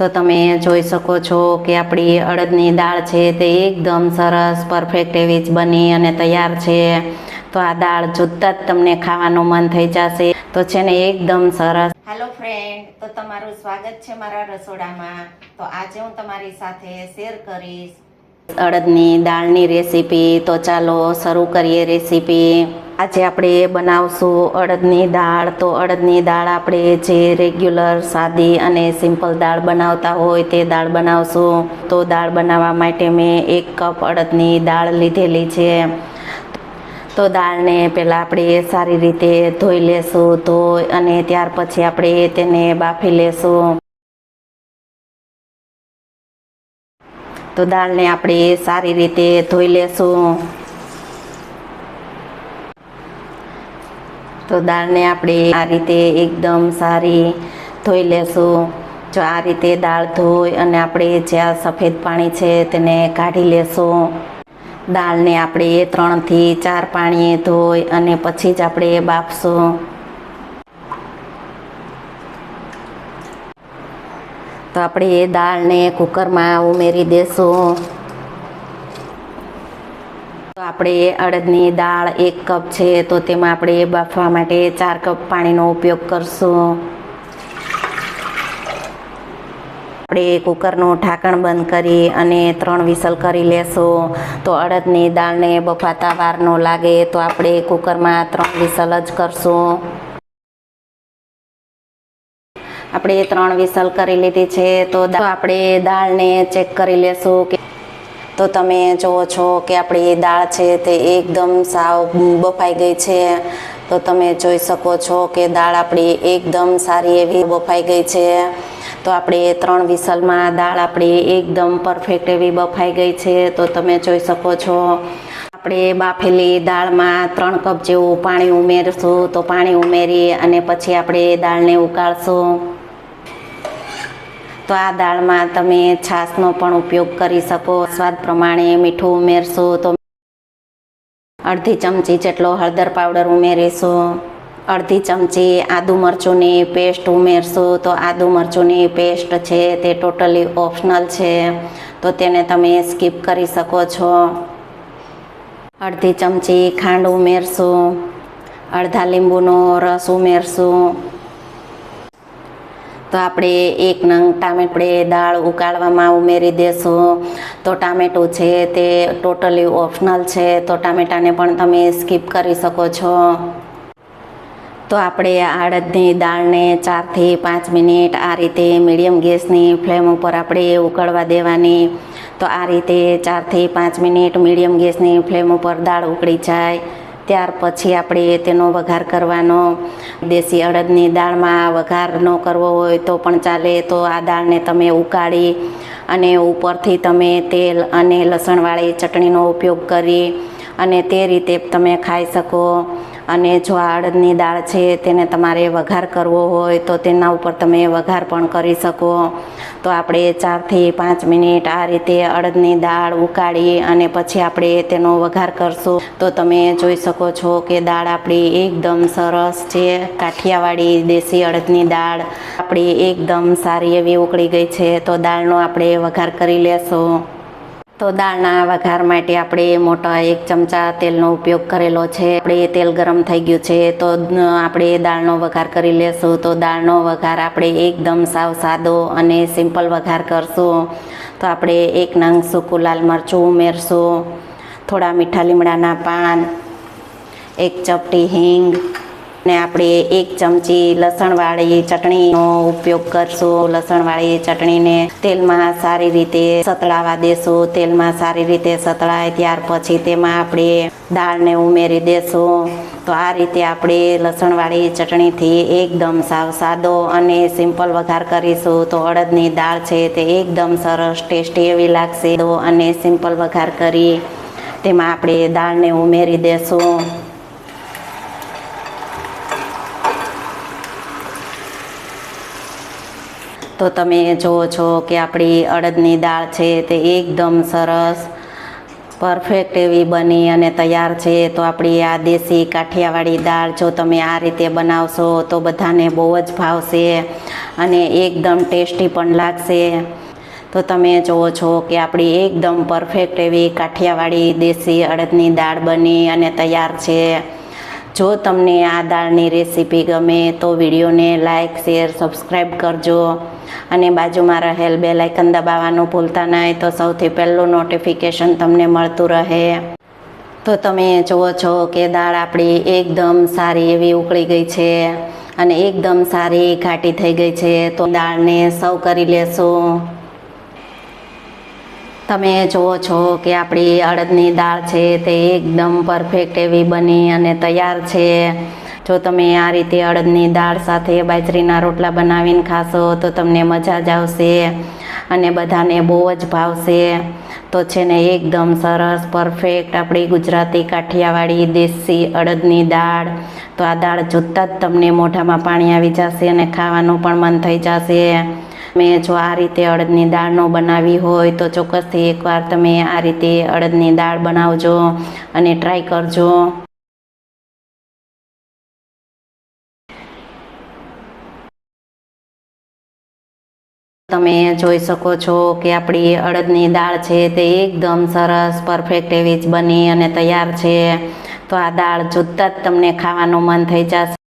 તો તમે જોઈ શકો છો કે આપણી અડદની દાળ છે તે એકદમ સરસ પરફેક્ટ એવી જ બની અને તૈયાર છે. તો આ દાળ જોતાં જ તમને ખાવાનું મન થઈ જશે. તો છે ને એકદમ સરસ. હેલો ફ્રેન્ડ તો તમારું સ્વાગત છે મારા રસોડામાં. તો આજે હું તમારી સાથે શેર કરીશ અડદની દાળની રેસીપી તો ચાલો શરૂ કરીએ રેસીપી. આજે આપણે બનાવશું અડદની દાળ. તો અડદની દાળ આપણે જે રેગ્યુલર સાદી અને સિમ્પલ દાળ બનાવતા હોય તે દાળ બનાવશું. તો દાળ બનાવવા માટે મેં એક કપ અડદની દાળ લીધેલી છે. તો દાળને પહેલાં આપણે સારી રીતે ધોઈ લેશું. ધોઈ અને ત્યાર પછી આપણે તેને બાફી લેશું. તો દાળને આપણે સારી રીતે ધોઈ લેશું. તો દાળને આપણે આ રીતે એકદમ સારી ધોઈ લેશું. જો આ રીતે દાળ ધોઈ અને આપણે જ્યાં સફેદ પાણી છે તેને કાઢી લેશું. દાળને આપણે ત્રણથી ચાર પાણીએ ધોઈ અને પછી જ આપણે બાફશું. તો આપણે એ દાળને કુકરમાં ઉમેરી દેશું. તો આપણે અડદની દાળ એક કપ છે, તો તેમાં આપણે બાફવા માટે ચાર કપ પાણીનો ઉપયોગ કરશું. આપણે કુકરનું ઢાંકણ બંધ કરી અને ત્રણ વિસલ કરી લેશું. તો અડદની દાળને બફાતા વાર ન લાગે તો આપણે કુકરમાં ત્રણ વિસલ જ કરશું. આપણે ત્રણ વિસલ કરી લીધી છે, તો આપણે દાળને ચેક કરી લેશું કે તો તમે જુઓ છો કે આપણી દાળ છે તે એકદમ સાવ બફાઈ ગઈ છે. તો તમે જોઈ શકો છો કે દાળ આપણી એકદમ સારી એવી બફાઈ ગઈ છે. તો આપણે ત્રણ વિસલમાં દાળ આપણી એકદમ પરફેક્ટ એવી બફાઈ ગઈ છે. તો તમે જોઈ શકો છો. આપણે બાફેલી દાળમાં ત્રણ કપ જેવું પાણી ઉમેરશું. તો પાણી ઉમેરી અને પછી આપણે દાળને ઉકાળશું. તો આ દાળમાં તમે છાશનો પણ ઉપયોગ કરી શકો. સ્વાદ પ્રમાણે મીઠું ઉમેરશો તો અડધી ચમચી જેટલો હળદર પાવડર ઉમેરીશું. અડધી ચમચી આદુ મરચુંની પેસ્ટ ઉમેરશું તો આદુ મરચુંની પેસ્ટ છે તે ટોટલી ઓપ્શનલ છે. તો તેને તમે સ્કીપ કરી શકો છો. અડધી ચમચી ખાંડ ઉમેરશું. અડધા લીંબુનો રસ ઉમેરશું. તો આપણે એક નંગ ટામેટે દાળ ઉકાળવામાં ઉમેરી દેશું. તો ટામેટું છે તે ટોટલી ઓપ્શનલ છે. તો ટામેટાને પણ તમે સ્કીપ કરી શકો છો. તો આપણે આડદની દાળને ચારથી પાંચ મિનિટ આ રીતે મીડિયમ ગેસની ફ્લેમ ઉપર આપણે ઉકળવા દેવાની. તો આ રીતે ચારથી પાંચ મિનિટ મીડિયમ ગેસની ફ્લેમ ઉપર દાળ ઉકળી જાય. ત્યાર પછી આપણે તેનો વઘાર કરવાનો. દેશી અડદની દાળમાં વઘાર ન કરવો હોય તો પણ ચાલે. તો આ દાળને તમે ઉકાળી અને ઉપરથી તમે તેલ અને લસણવાળી ચટણીનો ઉપયોગ કરી અને તે રીતે તમે ખાઈ શકો. અને જો આ અડદની દાળ છે, તેને તમારે વઘાર કરવો હોય તો તેના ઉપર તમે વઘાર પણ કરી શકો. તો આપણે ચારથી પાંચ મિનિટ આ રીતે અડદની દાળ ઉકાળી અને પછી આપણે તેનો વઘાર કરશું. તો તમે જોઈ શકો છો કે દાળ આપણી એકદમ સરસ છે. કાઠિયાવાડી દેશી અડદની દાળ આપણી એકદમ સારી એવી ઉકળી ગઈ છે. તો દાળનો આપણે વઘાર કરી લેશું. તો દાળના વઘાર માટે આપણે મોટા એક ચમચા તેલનો ઉપયોગ કરેલો છે. આપણે તેલ ગરમ થઈ ગયું છે, તો આપણે દાળનો વઘાર કરી લેશું. તો દાળનો વઘાર આપણે એકદમ સાવ સાદો અને સિમ્પલ વઘાર કરશું. તો આપણે એક નંગ સૂકું લાલ મરચું ઉમેરશું, થોડા મીઠા લીમડાના પાન, એક ચપટી હિંગ ને આપણે એક ચમચી લસણવાળી ચટણીનો ઉપયોગ કરશું. લસણવાળી ચટણીને તેલમાં સારી રીતે સતળાવા દેશું. તેલમાં સારી રીતે સતળાય ત્યાર પછી તેમાં આપણે દાળને ઉમેરી દેશું. તો આ રીતે આપણે લસણવાળી ચટણીથી એકદમ સાવ સાદો અને સિમ્પલ વઘાર કરીશું. તો અડદની દાળ છે તે એકદમ સરસ ટેસ્ટી એવી લાગશે. અને સિમ્પલ વઘાર કરી તેમાં આપણે દાળને ઉમેરી દેશું. તો તમે જુઓ છો કે આપણી અડદની દાળ છે તે એકદમ સરસ પરફેક્ટ એવી બની અને તૈયાર છે. તો આપણી આ દેશી કાઠિયાવાડી દાળ જો તમે આ રીતે બનાવશો તો બધાને બહુ જ ભાવશે અને એકદમ ટેસ્ટી પણ લાગશે. તો તમે જુઓ છો કે આપણી એકદમ પરફેક્ટ એવી કાઠિયાવાડી દેશી અડદની દાળ બની અને તૈયાર છે. જો તમને આ દાળની રેસીપી ગમે તો વિડીયોને લાઇક શેર સબસ્ક્રાઈબ કરજો. અને બાજુમાં રહેલ બે લાઇકન દબાવવાનું ભૂલતા નહીં તો સૌથી પહેલું નોટિફિકેશન તમને મળતું રહે. તો તમે જુઓ છો કે દાળ આપણી એકદમ સારી એવી ઉકળી ગઈ છે અને એકદમ સારી ઘાટી થઈ ગઈ છે. તો દાળને સર્વ કરી લેશું. તમે જુઓ છો કે આપણી અડદની દાળ છે તે એકદમ પરફેક્ટ એવી બની અને તૈયાર છે. જો તમે આ રીતે અડદની દાળ સાથે બાજરીના રોટલા બનાવીને ખાશો, તો તમને મજા જ આવશે અને બધાને બહુ જ ભાવશે. તો છે ને, એકદમ સરસ પરફેક્ટ આપણી ગુજરાતી કાઠિયાવાડી દેશી અડદની દાળ. તો આ દાળ જોતાં જ તમને મોઢામાં પાણી આવી જશે અને ખાવાનું પણ મન થઈ જશે. મેં જો આ રીતે અડદની દાળનો બનાવી હોય, તો ચોક્કસથી એકવાર તમે આ રીતે અડદની દાળ બનાવજો અને ટ્રાય કરજો. તમે જોઈ શકો છો કે આપણી અડદની દાળ છે તે એકદમ સરસ પરફેક્ટ એવી જ બની અને તૈયાર છે. તો આ દાળ જોતાં જ તમને ખાવાનું મન થઈ જશે.